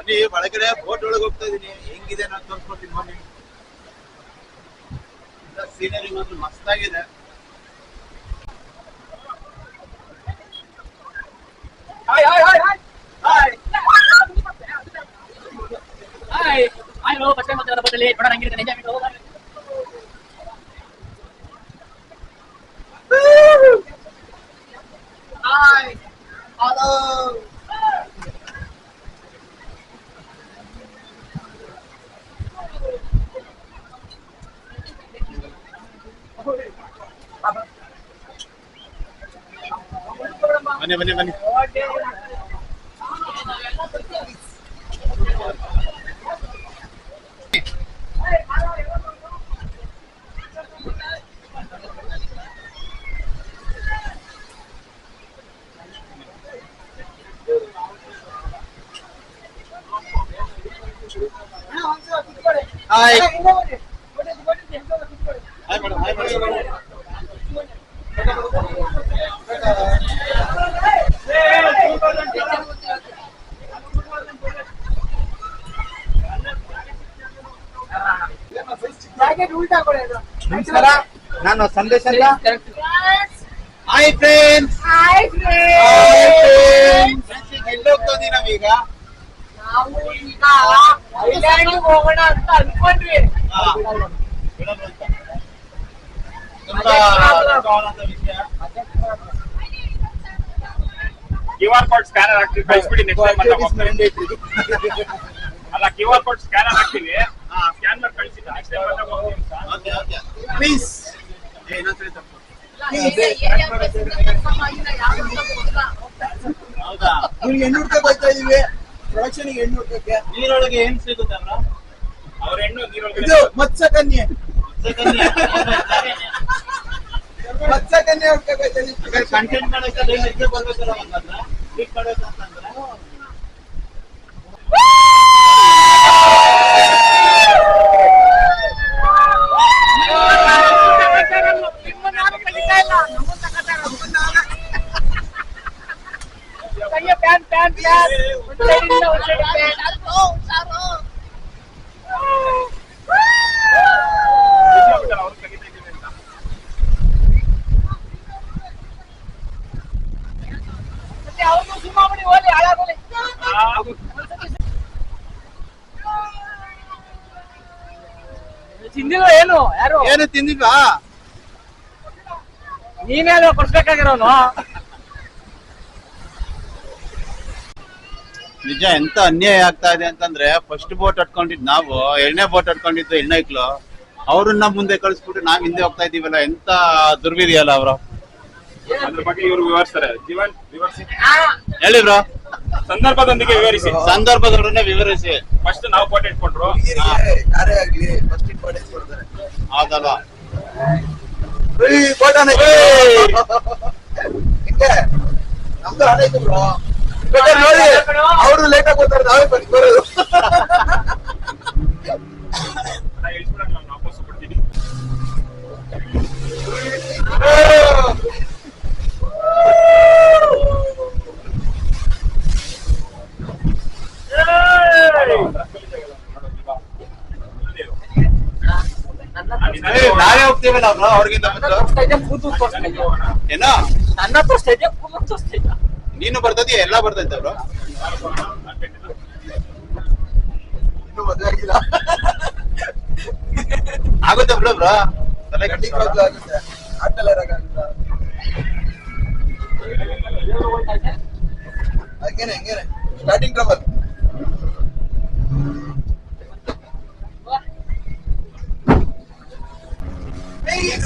ಬನ್ನಿ, ಒಳಗಡೆ ಬೋಟ್ ಒಳಗೆ ಹೋಗ್ತಾ ಇದೀನಿ. ಹೆಂಗಿದೆ ನಾನು ತೋರಿಸ್ಕೊಡ್ತೀನಿ, ಬನ್ನಿ. ಸೀನರಿ ಮಾತ್ರ ಮಸ್ತಾಗಿದೆ. Hi hi hi hi hi hi hi bus ಮತ್ತೆ ಬದಲಿ ನೋಡೋಣ ಹಂಗಿರುತ್ತೆ ನಿಜ ಬಿಟ್ಟು ಬನ್ನಿ ಬನ್ನಿ ಬನ್ನಿ. Hi hi madam hi madam ನಮಸ್ಕಾರ ನಾನು ಸಂದೇಶ ಅಂತ ಹಾಯ್ ಫ್ರೆಂಡ್ಸ್ ಹಾಯ್ ಎಲ್ಲೋಗ್ತೋದಿ ನಾವೀಗ? ನಾವು ಈಗ ಐಲ್ಯಾಂಡ್ ಹೋಗೋಣ ಅಂತ ಅನ್ಕೊಂಡ್ವಿ. ಕ್ಯೂ ಆರ್ ಕೋಡ್ ಸ್ಕ್ಯಾನರ್ ಹಾಕ್ತೀವಿ. ಕಳಿಸ್ಬಿಡಿ ನೆಕ್ಸ್ಟ್ ಟೈಮ್ ಅಲ್ಲ ಕ್ಯೂ ಆರ್ ಕೋಡ್ ಸ್ಕ್ಯಾನರ್ ಹಾಕ್ತೀವಿ ಹೌದಾ ನಿಮ್ಗೆ ಹೆಣ್ಣು ಹುಡ್ಕಕ್ ಹೋಗ್ತಾ ಇದೀವಿ ಪ್ರೊಡಕ್ಷನ್ ಹೆಣ್ಣು ಹುಡ್ಕಕ್ಕೆ ನೀರೊಳಗೆ ಏನ್ ಸಿಗುತ್ತೆ ಅವ್ರ ಹೆಣ್ಣು ಇದು ಮತ್ಸ ಕನ್ಯೆ ಕನ್ಯೆ ಇದೀವಿ ಕಂಟೆಂಟ್ ಮಾಡಕ್ಕೆ ಬರ್ಬೇಕಲ್ಲ ಒಂದನ್ನ ಕ್ಲಿಕ್ ಮಾಡ್ಬೇಕು ಅಂತಂದ್ರೆ ಪ್ಯಾನ್ ಪ್ಯಾನ್ ಪ್ಯಾನ್ ಒಂದ್ ಸೈಡಿಂದ ಒಂದ್ ಸೈಡ್ ಪ್ಯಾನ್ ಅವ್ರು ತೆಗಿತಾ ಇದೀವಿ ಅಂತ ಮತ್ತೆ ಅವ್ರಿಗೂ ಸುಮ್ಮನೆ ಹೋಗ್ಲಿ ಹಾಳಾಗೋಲಿ ತಿಂದಿಲ್ವ ಏನು ಯಾರು? ಏನು ತಿಂದಿಲ್ವಾ? ನೀನೇ ಅಲ್ವಾ ಕೊಡ್ಸ್ಬೇಕಾಗಿರೋನು ನಿಜ ಎಂತ ಅನ್ಯಾಯ ಆಗ್ತಾ ಇದೆ ಅಂತಂದ್ರೆ ಫಸ್ಟ್ ಬೋಟ್ ಅಟ್ಕೊಂಡಿದ್ ನಾವು ಎರಡನೇ ಬೋಟ್ ಅಟ್ಕೊಂಡಿದ್ದು ಹೆಣ್ಣೈಕ್ಳು ಅವ್ರನ್ನ ಮುಂದೆ ಕಳಿಸ್ಬಿಟ್ಟು ನಾವ್ ಹಿಂದೆ ಹೋಗ್ತಾ ಇದೀವಲ್ಲ ಎಂತ ದುರ್ವಿಧಿಯಲ್ಲ ಅವರು. ಅದ್ರ ಬಗ್ಗೆ ಇವರು ವಿವರಿಸ್ತಾರೆ. ಜೀವನ್ ವಿವರಿಸಿ. ಹೇಳಿ ಬ್ರೋ. ಸಂದರ್ಭದೊಂದಿಗೆ ವಿವರಿಸಿ. ಸಂದರ್ಭದೊಡನೆ ವಿವರಿಸಿ. ಫಸ್ಟ್ ನಾವು ಬೋಟ್ ಇಟ್ಕೊಂಡ್ರು. ಯಾರೇ ಆಗ್ಲಿ ಫಸ್ಟ್ ಇಂಪಾರ್ಟೆನ್ಸ್ ಕೊಡ್ತಾರೆ ಹೌದಲ್ವಾ? ಏಯ್, photo ನ ಹಿಂಗೆ ನಮ್ದು ಹಣ ಐತೆ ಬ್ರೋ ಬೇಕಾದ್ರೆ ನೋಡಿ ಅವರು ಲೇಟ್ ಆಗಿ ಬರ್ತಾರೆ ನಾವೇ ಬನ್ನಿ ಬರೋದು ನಾ ನಾವೇ ಹೋಗ್ತೀವಲ್ಲ ನಾವು ಅವ್ರಿಗಿಂತ ಏನ? ನನ್ನ ತೋರಿಸ್ತಾ. ನೀನು ಬರ್ತದಿ ಎಲ್ಲ ಬರ್ತೈತೆ ಅವರು. ಇನ್ನೂ ಮದುವೆ ಆಗಿಲ್ಲ ಆಗುತ್ತೆ ಬ್ರೋ ತಲೆ ಕೆಡಿಸ್ಕೊಳಲ್ಲ. ಆಗುತ್ತೆ ಆಟಲ್ಲ ಇರಕ್ಕಾಗುತ್ತಾ ಹಂಗೇನೆ ಹಂಗೇನೆ. ಸ್ಟಾರ್ಟಿಂಗ್ ಟ್ರಬಲ್ ಈಗ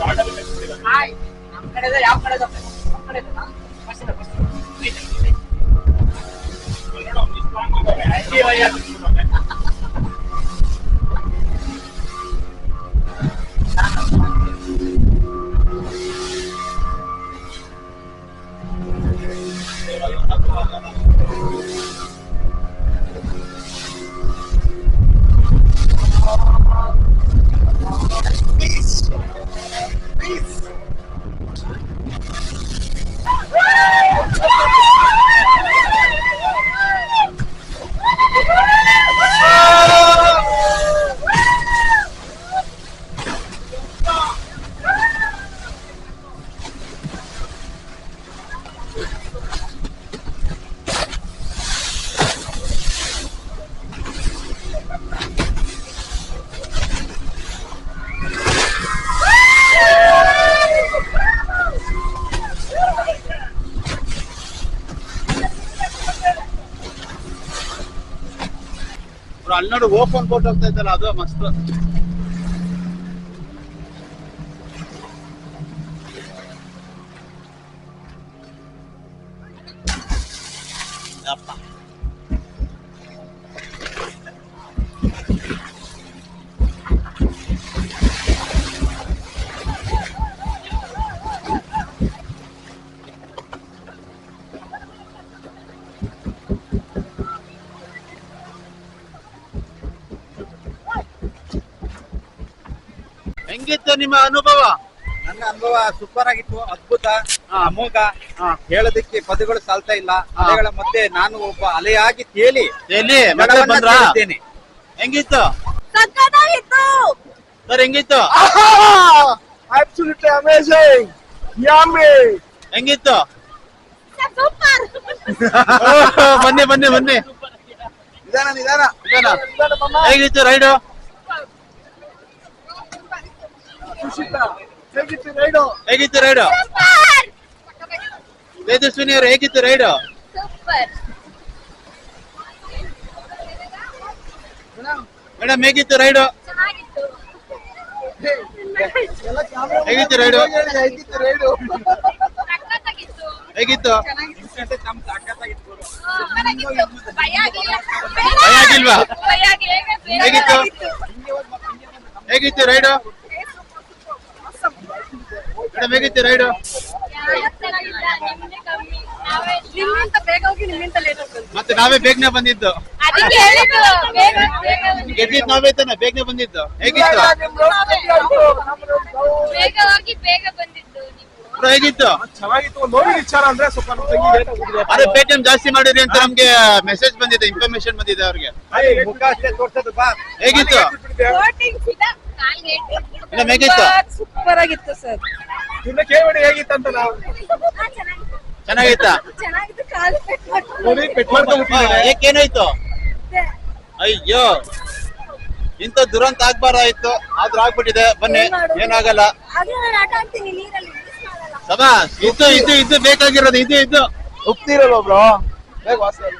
ಶಾರ್ಟ್ ಅಲ್ಲಿ ಕಳಿಸ್ತೀರ. ಆಯ್, ನಮ್ ಕಡೆದ ಯಾವ ಕಡೆದ ನಮ್ ಕಡೆದ ಫಸ್ಟ್ ಇದೆ, ಫಸ್ಟ್ ಇದೆ. ನೋಡು, ಅವ್ನು ಇಷ್ಟು long ಹೋಗವ್ರೆ. ಅಯ್ಯೋ, ಅಯ್ಯೋ. ಬ್ರೋ, ಅಲ್ಲಿ ಓಪನ್ ಬೋಟ್ ಅಂತ ಇದ್ದಲ್ಲ ಅದು ಮಸ್ತ್ ಯಪ್ಪ. ಹೆಂಗಿತ್ತು ನಿಮ್ಮ ಅನುಭವ? ನನ್ನ ಅನುಭವ ಸೂಪರ್ ಆಗಿತ್ತು ಅದ್ಭುತ. ಅಮೋಘ. ಹೇಳೋದಕ್ಕೆ ಪದಗಳು ಸಾಲ್ತಾ ಇಲ್ಲ. ಅಲೆಗಳ ಮಧ್ಯೆ ನಾನು ಒಬ್ಬ ಅಲೆಯಾಗಿ ತೇಲಿ ಎಲ್ಲಿ ಬಂದ್ರಾ. ಹೆಂಗಿತ್ತು? ಸಕ್ಕತ್ತಾಗಿತ್ತು! ಸರ್ ಹೆಂಗಿತ್ತು? Absolutely amazing! Yummy! ಹೆಂಗಿತ್ತು? ಸೂಪರ್! ಬನ್ನಿ ಬನ್ನಿ ಬನ್ನಿ. ನಿಧಾನ ನಿಧಾನ. ನಿಧಾನ. ಹೇಗಿತ್ತು ರೈಡು? ಹೇಗಿತ್ತು ರೈಡು? ಹೇಗಿತ್ತು ರೈಡು? ಸೂಪರ್! ತೇಜಸ್ವಿನಿ ಅವರು ಹೇಗಿತ್ತು ರೈಡ್? ಸೂಪರ್! ಮೇಡಮ್ ಹೇಗಿತ್ತು ರೈಡ್? ಚೆನ್ನಾಗಿತ್ತು. ಎಲ್ಲ camera ಹೇಗಿತ್ತು ರೈಡು? ಹೇಗಿತ್ತು. ಭಯ ಆಗಿಲ್ವಾ? ಹೇಗಿತ್ತು? ಹೇಗಿತ್ತು ರೈಡು? ಮೇಡಮ್ ಹೇಗಿತ್ತು ರೈಡು? ಬೇಗ ಹೋಗಿ ಲೇಟ್ ಮತ್ತೆ ನಾವೇ ಬೇಗನೆ ಬಂದಿದ್ದು. ಅದಕ್ಕೆ ಹೇಳಿದ್ದು ಬೇಗ ಬೇಗ ಬನ್ನಿ. ಗೆದ್ದಿದ್ ನಾವೇ ತಾನೆ ಬೇಗನೆ ಬಂದಿದ್ದು. ಹೇಗಿತ್ತು? ಬೇಗ ಹೋಗಿ ಬೇಗ ಬಂದಿದ್ದು ನೀವು. ಬ್ರೋ ಹೇಗಿತ್ತು? ಚೆನ್ನಾಗಿತ್ತು. ನೋಡಿ ವಿಚಾರ ಅಂದ್ರೆ ಸ್ವಲ್ಪ ನಮ್ಮ ತಂಗಿ late ಆಗಿ ಹೋಗಿದೆ. ಅದೇ ಪೇಟಿಎಂ ಜಾಸ್ತಿ ಮಾಡಿರಿ ಅಂತ ನಮ್ಗೆ ಮೆಸೇಜ್ ಬಂದಿದೆ ಇನ್ಫಾರ್ಮೇಶನ್ ಬಂದಿದೆ ಅವ್ರಿಗೆ. ಹೇಗಿತ್ತು? ಸಿದ ಹೇಗಿತ್ತು ಸೂಪರ್ ಆಗಿತ್ತು ಸರ್. ಇನ್ನ ಕೇಳಿ ಹೇಗಿತ್ತಂತ ನಾವು ಚೆನ್ನಾಗಿತ್ತಾ? ಚೆನ್ನಾಗಿತ್ತು ಕಾಲ್ ಪೆಟ್ ನೋಡಿ ಪೆಟ್ ಅಯ್ಯೋ ಇಂತ ದುರಂತ ಆಗ್ಬಾರ್ದಾಯ್ತು. ಆದ್ರೂ ಆಗ್ಬಿಟ್ಟಿದೆ. ಬನ್ನಿ? ಏನಾಗಲ್ಲ. ಸಬಾಸ್ ಇದು ಇದು ಇದು ಬೇಕಾಗಿರೋದು ಇದು ಇದು. ಉಪ್ತಿರಲ್ಲ ಬ್ರೋ ಬೇಗ ವಾಸಿ.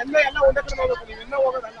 ಎಲ್ಲ ಎಲ್ಲ ಒಂದೇ ಕಡೆ ಹೋಗ್ಬೇಕು ನೀವು ಇನ್ನೂ ಹೋಗೋದಲ್ಲ.